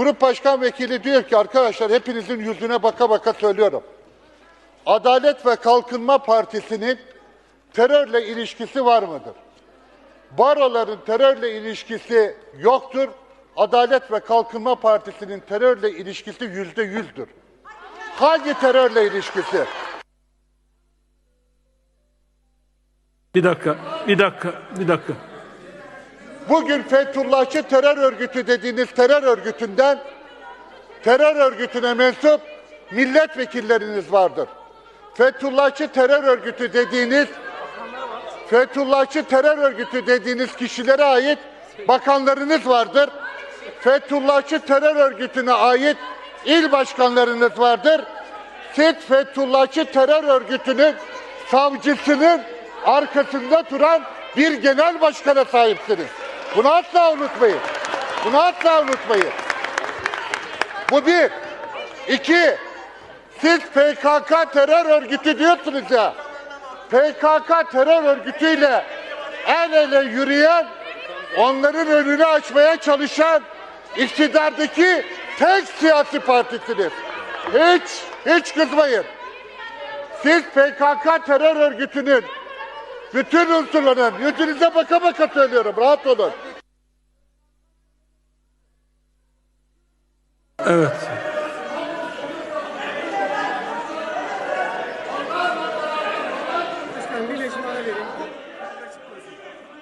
Grup başkan vekili diyor ki arkadaşlar hepinizin yüzüne baka baka söylüyorum. Adalet ve Kalkınma Partisi'nin terörle ilişkisi var mıdır? Baroların terörle ilişkisi yoktur. Adalet ve Kalkınma Partisi'nin terörle ilişkisi yüzde yüzdür. Hangi terörle ilişkisi? Bir dakika, bir dakika, bir dakika. Bugün Fethullahçı terör örgütü dediğiniz terör örgütünden terör örgütüne mensup milletvekilleriniz vardır. Fethullahçı terör örgütü dediğiniz Fethullahçı terör örgütü dediğiniz kişilere ait bakanlarınız vardır. Fethullahçı terör örgütüne ait il başkanlarınız vardır. Siz Fethullahçı terör örgütünün savcısının arkasında duran bir genel başkana sahipsiniz. Bunu asla unutmayın. Bunu asla unutmayın. Bu bir. İki, siz PKK terör örgütü diyorsunuz ya. PKK terör örgütüyle el ele yürüyen, onların önünü açmaya çalışan iktidardaki tek siyasi partisiniz. Hiç, hiç kızmayın. Siz PKK terör örgütünün bütün unsurların yüzünüze baka baka söylüyorum. Rahat olun. Evet.